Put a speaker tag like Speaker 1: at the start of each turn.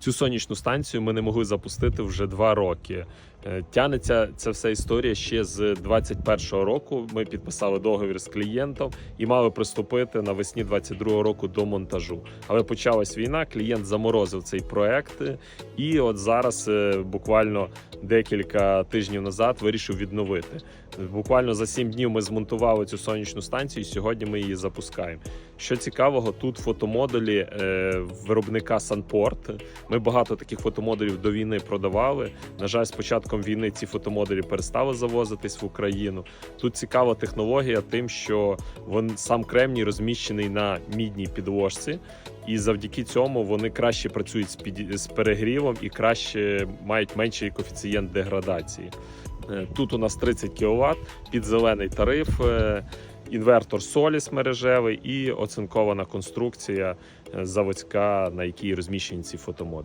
Speaker 1: Цю сонячну станцію ми не могли запустити вже два роки. Е, Тянеться ця вся історія ще з 21-го року. Ми підписали договір з клієнтом і мали приступити навесні 22-го року до монтажу. Але почалась війна, клієнт заморозив цей проект, е, і от зараз е, буквально декілька тижнів назад вирішив відновити. Буквально за 7 днів ми змонтували цю сонячну станцію. і Сьогодні ми її запускаємо. Що цікавого, тут фотомодулі виробника Sunport. Ми багато таких фотомодулів до війни продавали. На жаль, з початком війни ці фотомодулі перестали завозитись в Україну. Тут цікава технологія, тим, що він сам кремній розміщений на мідній підложці, і завдяки цьому вони краще працюють з, під... з перегрівом і краще мають менший коефіцієнт деградації. Е, Тут у нас 30 кВт, під зелений тариф, е, інвертор Соліс мережевий і оцинкована конструкція е, заводська, на якій розміщені ці фотомоди.